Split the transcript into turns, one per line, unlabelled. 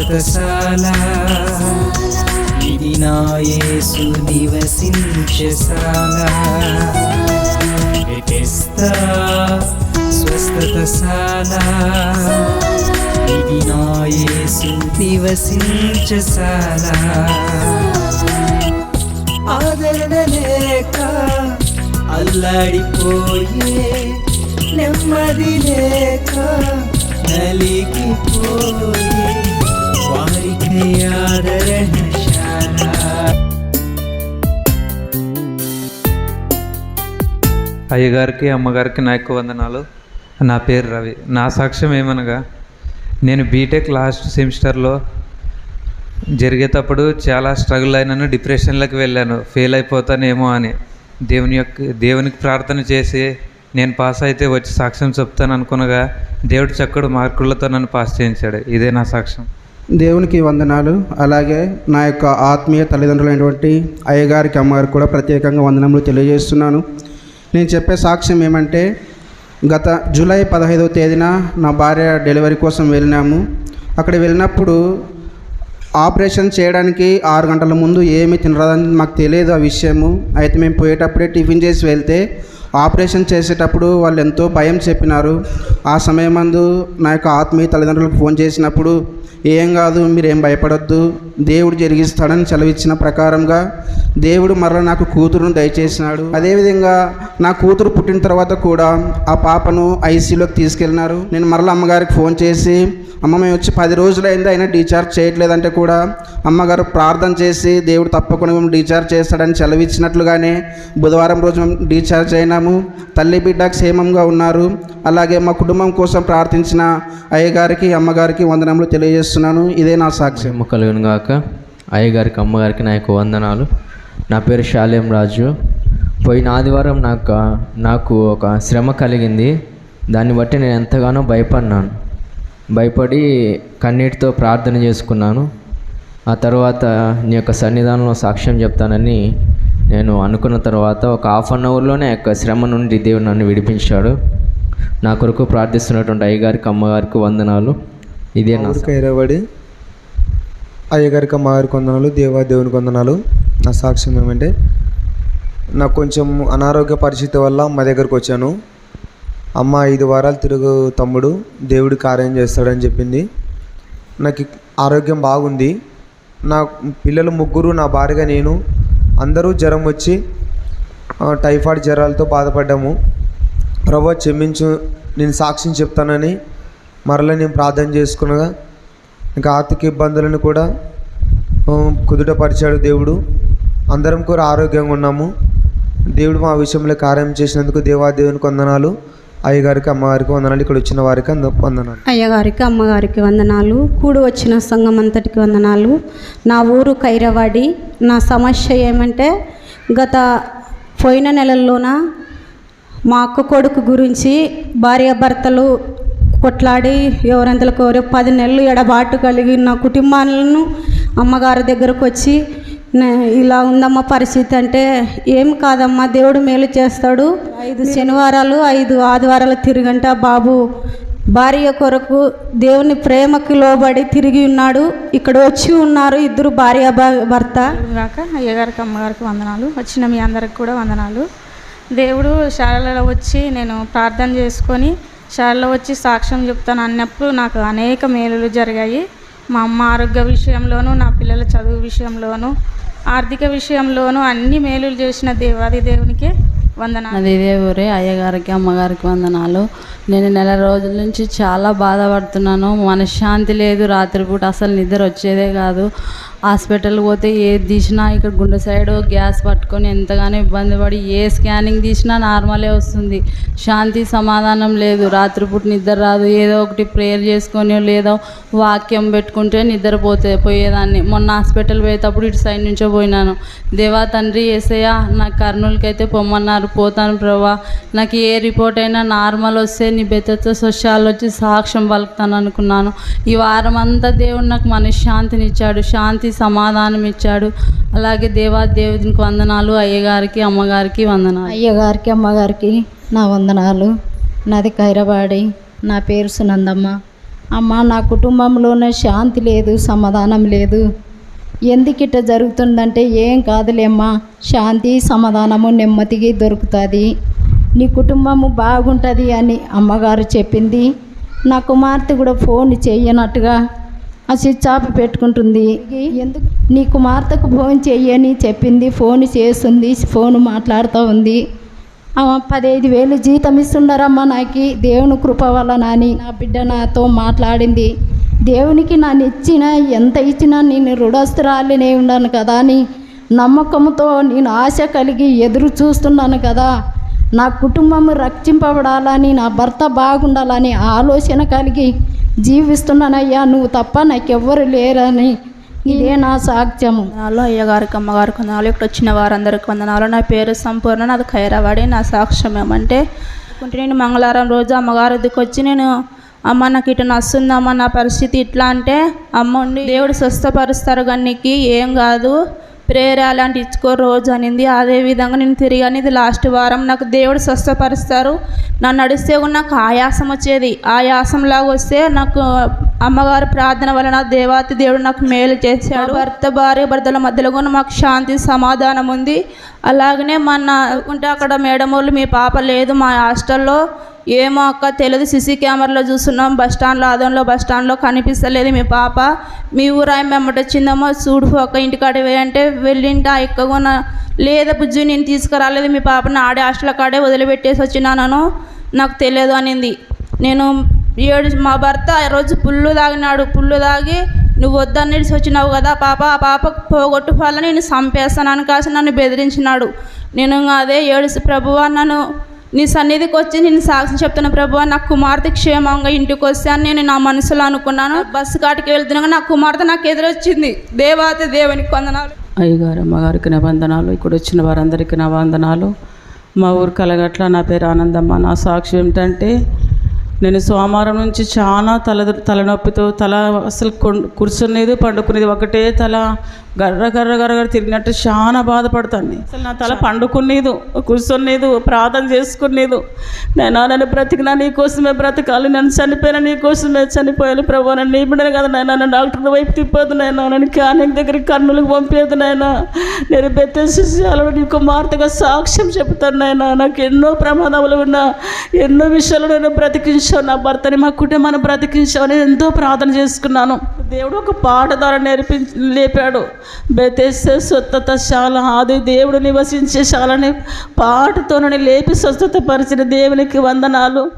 స్వస్థతశాల ఇది నా యేసు నివసించశాల స్వస్థతశాల ఇది నా యేసు నివసించశాల ఆదరణ లేక అల్లాడిపోయే నెమ్మది లేక నలిగిపోయే ఆదరణశాల
అయ్యగారికి అమ్మగారికి నా ఎక్కువ వందనాలు. నా పేరు రవి. నా సాక్ష్యం ఏమనగా నేను బీటెక్ లాస్ట్ సెమిస్టర్లో జరిగేటప్పుడు చాలా స్ట్రగుల్ అయినాను డిప్రెషన్లోకి వెళ్ళాను. ఫెయిల్ అయిపోతానేమో అని. దేవుని యొక్క దేవునికి ప్రార్థన చేసి నేను పాస్ అయితే వచ్చి సాక్ష్యం చెప్తాను అనుకునగా దేవుడు చక్కడు మార్కులతో నన్ను పాస్ చేయించాడు. ఇదే నా సాక్ష్యం.
దేవునికి వందనాలు. అలాగే నా యొక్క ఆత్మీయ తల్లిదండ్రులైనటువంటి అయ్యగారికి అమ్మగారికి కూడా ప్రత్యేకంగా వందనములు తెలియజేస్తున్నాను. నేను చెప్పే సాక్ష్యం ఏమంటే గత జూలై పదహైదవ తేదీన నా భార్య డెలివరీ కోసం వెళ్ళినాము. అక్కడ వెళ్ళినప్పుడు ఆపరేషన్ చేయడానికి ఆరు గంటల ముందు ఏమి తినరాదని మాకు తెలియదు ఆ విషయము. అయితే మేము పోయేటప్పుడే టిఫిన్ చేసి వెళ్తే ఆపరేషన్ చేసేటప్పుడు వాళ్ళు ఎంతో భయం చెప్పినారు. ఆ సమయం మందు నా యొక్క ఆత్మీయ తల్లిదండ్రులకు ఫోన్ చేసినప్పుడు ఏం కాదు మీరేం భయపడొద్దు. దేవుడు జరిగిస్తాడని సెలవిచ్చిన ప్రకారంగా దేవుడు మరలా నాకు కూతురును దయచేసినాడు. అదేవిధంగా నా కూతురు పుట్టిన తర్వాత కూడా ఆ పాపను ఐసీలోకి తీసుకెళ్ళినారు. నేను మరలా అమ్మగారికి ఫోన్ చేసి అమ్మ మేము వచ్చి పది రోజులైంది అయినా డీఛార్జ్ చేయట్లేదంటే కూడా అమ్మగారు ప్రార్థన చేసి దేవుడు తప్పకుండా మేము డీఛార్జ్ చేస్తాడని సెలవిచ్చినట్లుగానే బుధవారం రోజు మేము డీఛార్జ్ అయినాము తల్లి బిడ్డ క్షేమంగా ఉన్నారు. అలాగే మా కుటుంబం కోసం ప్రార్థించిన అయ్యగారికి అమ్మగారికి వందనములు తెలియజేస్తున్నాను. ఇదే నా సాక్ష్యం.
కలిగిన కలుగును గాక. అయ్యగారికి అమ్మగారికి నా యొక్క వందనాలు. నా పేరు శాలేం రాజు. పోయిన ఆదివారం నాకు నాకు ఒక శ్రమ కలిగింది. దాన్ని బట్టి నేను ఎంతగానో భయపడినాను భయపడి కన్నీటితో ప్రార్థన చేసుకున్నాను. ఆ తర్వాత నీ యొక్క సన్నిధానంలో సాక్ష్యం చెప్తానని నేను అనుకున్న తర్వాత ఒక హాఫ్ అన్ అవర్లోనే యొక్క శ్రమ నుండి దేవుడు నన్ను విడిపించాడు. నా కొరకు ప్రార్థిస్తున్నటువంటి అయ్యగారికి అమ్మగారికి వందనాలు. ఇదే నా
అయ్యగారికి అమ్మగారికి వందనాలు దేవా దేవునికి వందనాలు. నా సాక్ష్యం ఏమంటే నాకు కొంచెం అనారోగ్య పరిస్థితి వల్ల అమ్మ దగ్గరకు వచ్చాను. అమ్మ ఐదు వారాలు తిరుగు తమ్ముడు దేవుడి కార్యం చేస్తాడని చెప్పింది. నాకు ఆరోగ్యం బాగుంది. నా పిల్లలు ముగ్గురు నా భార్యగా నేను అందరూ జ్వరం వచ్చి టైఫాయిడ్ జ్వరాలతో బాధపడ్డాము. ప్రభా క్షమించు నేను సాక్ష్యం చెప్తానని మరలా నేను ప్రార్థన చేసుకునగా ఇంకా ఆర్థిక ఇబ్బందులను కూడా కుదుటపరిచాడు దేవుడు. అందరం కూడా ఆరోగ్యంగా ఉన్నాము. దేవుడు మా విషయంలో కార్యం చేసినందుకు దేవాదేవుని కొందనాలు వందనాలు. అయ్యగారికి అమ్మగారికి వందనాలు. ఇక్కడ వచ్చిన వారికి వందనాలు.
అయ్యగారికి అమ్మగారికి వందనాలు. కూడి వచ్చిన సంఘం అంతటికి వందనాలు. నా ఊరు కైరవాడి. నా సమస్య ఏమంటే గత పోయిన నెలల్లోన మా అక్క కొడుకు గురించి భార్యాభర్తలు కొట్లాడి ఎవరంతలకు ఎవరో పది నెలలు ఎడబాటు కలిగి నా కుటుంబాలను అమ్మగారి దగ్గరకు వచ్చి ఇలా ఉందమ్మా పరిస్థితి అంటే ఏం కాదమ్మా దేవుడు మేలు చేస్తాడు. ఐదు శనివారాలు ఐదు ఆదివారాలు తిరిగంట బాబు భార్య కొరకు దేవుని ప్రేమకి లోబడి తిరిగి ఉన్నాడు. ఇక్కడ వచ్చి ఉన్నారు ఇద్దరు భార్య భర్త.
గాక అయ్యగారికి అమ్మగారికి వందనాలు. వచ్చిన మీ అందరికి కూడా వందనాలు. దేవుడు శాలలో వచ్చి నేను ప్రార్థన చేసుకొని శాలలో వచ్చి సాక్ష్యం చెప్తాను అన్నప్పుడు నాకు అనేక మేలులు జరిగాయి. మా అమ్మ ఆరోగ్య విషయంలోనూ నా పిల్లల చదువు విషయంలోనూ ఆర్థిక విషయంలోనూ అన్ని మేలులు చేసిన దేవాది దేవునికి వందనాలు.
నాది ఊరే అయ్యగారికి అమ్మగారికి వందనాలు. నేను నెల రోజుల నుంచి చాలా బాధపడుతున్నాను. మనశ్శాంతి లేదు రాత్రిపూట అసలు నిద్ర వచ్చేదే కాదు. హాస్పిటల్కి పోతే ఏది తీసినా ఇక్కడ గుండె సైడ్ గ్యాస్ పట్టుకొని ఎంతగానో ఇబ్బంది పడి ఏ స్కానింగ్ తీసినా నార్మలే వస్తుంది. శాంతి సమాధానం లేదు. రాత్రిపూట నిద్ర రాదు. ఏదో ఒకటి ప్రేయర్ చేసుకొని లేదో వాక్యం పెట్టుకుంటే నిద్రపోతే పోయేదాన్ని. మొన్న హాస్పిటల్ పోయేటప్పుడు ఇటు సైడ్ నుంచో పోయినాను. దేవా తండ్రి ఏసయ్య నాకు కర్నూలుకి అయితే పొమ్మన్నారు. పోతాను ప్రభా. నాకు ఏ రిపోర్ట్ అయినా నార్మల్ వస్తే నీ బెత్తతో సొషాలు వచ్చి సాక్ష్యం పలుకుతాను అనుకున్నాను. ఈ వారం అంతా దేవుడు నాకు మనశ్శాంతిని ఇచ్చాడు శాంతి సమాధానం ఇచ్చాడు అలాగే దేవా దేవునికి వందనాలు అయ్యగారికి అమ్మగారికి వందనాలు.
అయ్యగారికి అమ్మగారికి నా వందనాలు. నాది కైరవాడి నా పేరు సునందమ్మ. అమ్మ నా కుటుంబంలోనే శాంతి లేదు సమాధానం లేదు. ఎందుకిట జరుగుతుందంటే ఏం కాదులేమ్మా శాంతి సమాధానము నెమ్మదిగా దొరుకుతుంది. నీ కుటుంబము బాగుంటుంది అని అమ్మగారు చెప్పింది. నా కుమార్తె కూడా ఫోన్ చేయనట్టుగా ఆ స్విచ్ ఆఫ్ పెట్టుకుంటుంది. ఎందుకు? నీ కుమార్తెకు ఫోన్ చెయ్యని చెప్పింది ఫోన్ చేస్తుంది ఫోన్ మాట్లాడుతూ ఉంది. పదహైదు వేలు జీతం ఇస్తున్నారమ్మా నాకు దేవుని కృప వల్ల నాని నా బిడ్డ నాతో మాట్లాడింది. దేవునికి నన్ను ఇచ్చిన ఎంత ఇచ్చినా నేను రుణస్తురాలినే ఉన్నాను కదా అని నమ్మకంతో నేను ఆశ కలిగి ఎదురు చూస్తున్నాను కదా. నా కుటుంబం రక్షింపబడాలని నా భర్త బాగుండాలని ఆలోచన కలిగి జీవిస్తున్నానయ్యా నువ్వు తప్ప నాకెవ్వరు లేరని. ఇదే నా సాక్ష్యము.
నాలో అయ్యగారికి అమ్మగారికి వందనాలు. ఇక్కడ వచ్చిన వారందరికి వందనాలు. నా పేరు సంపూర్ణ నాది ఖైరవాడి. నా సాక్ష్యం ఏమంటే అనుకుంటే నేను మంగళవారం రోజు అమ్మగారి దగ్గరికి వచ్చి నేను అమ్మ నాకు ఇటు నస్తుందమ్మ నా పరిస్థితి ఇట్లా అంటే అమ్మ ఉండి దేవుడు స్వస్థపరుస్తారు గన్నికి ఏం కాదు. ప్రేయర్ అలాంటి ఇచ్చుకో రోజు అనింది. అదే విధంగా నేను తిరిగాను ఇది లాస్ట్ వారం నాకు దేవుడు స్వస్థపరుస్తారు. నన్ను నడిస్తే కూడా నాకు ఆయాసం వచ్చేది. ఆయాసం లాగా వస్తే నాకు అమ్మగారు ప్రార్థన వలన దేవాతి దేవుడు నాకు మేలు చేశాడు. భర్త భార్య భర్తల మధ్యలో కూడా మాకు శాంతి సమాధానం ఉంది. అలాగనే మొన్న ఉంటే అక్కడ మేడం వాళ్ళు మీ పాప లేదు. మా హాస్టల్లో ఏమో అక్క తెలియదు సీసీ కెమెరాలో చూస్తున్నాం. బస్ స్టాండ్లో ఆదంలో బస్ స్టాండ్లో కనిపిస్తలేదు మీ పాప. మీ ఊరు ఆయన వచ్చిందమ్మో చూడు అక్క ఇంటికాడ అంటే వెళ్ళింటా ఎక్కగా లేదా బుజ్జు నేను తీసుకురాలేదు. మీ పాపని ఆడే హాస్టల్ కాడే వదిలిపెట్టేసి వచ్చినాను నాకు తెలియదు అనింది. నేను ఏడు మా భర్త రోజు పుల్లు తాగినాడు. పుల్లు తాగి నువ్వు వద్దనేసి వచ్చినావు కదా పాప ఆ పాపకు పోగొట్టు వల్ల నేను చంపేస్తానని కాసి నన్ను బెదిరించినాడు. నేను ఇంకా అదే ఏడుసు ప్రభువా నన్ను నీ సన్నిధికి వచ్చి నేను సాక్షి చెప్తున్నా ప్రభువా నా కుమార్తె క్షేమంగా ఇంటికి వస్తాను అని నేను నా మనసులో అనుకున్నాను. బస్సు కాటికి వెళ్తున్నాక నా కుమార్తె నాకు ఎదురొచ్చింది. దేవాతి దేవునికి వందనాలు
అయ్యగారు అమ్మగారికి నా వందనాలు. ఇక్కడ వచ్చిన వారందరికీ నా వందనాలు. మా ఊరు కలగట్ల నా పేరు ఆనందమ్మ. నా సాక్షి ఏమిటంటే నేను సోమవారం నుంచి చాలా తల తలనొప్పితో తల అసలు కూర్చునేది పండుకునేది. ఒకటే తల గర్ర గర్ర గర్ర తిరిగినట్టు చాలా బాధపడతాను. అసలు నా తల పండుకునేదు కూర్చునేదు ప్రార్థన చేసుకునేదు. నేను నన్ను బ్రతికినా నీ కోసమే బ్రతకాలి నన్ను చనిపోయినా నీ కోసమే చనిపోయాలి ప్రభు. నన్ను నీ బిడ్డను కదా నేను నన్ను డాక్టర్ వైపు తిప్పదు నేను నన్ను క్యానింగ్ దగ్గరికి కన్నులకు పంపేది నాయన నేను బెత్తేసేసాలో నీ కుమార్తెగా సాక్ష్యం చెప్తాను నాయన నాకు ఎన్నో ప్రమాదములు ఉన్నా ఎన్నో విషయాలు నేను బ్రతికించాను. నా భర్తని మా కుటుంబాన్ని బ్రతికించావు నేను ఎంతో ప్రార్థన చేసుకున్నాను. దేవుడు ఒక పాట ద్వారా నేర్పి లేపాడు. బెతెస్తే స్వస్థత శాల. ఆది దేవుడు నివసించే శాలని పాటతోనని లేపి స్వస్థత పరిచిన దేవునికి వందనాలు.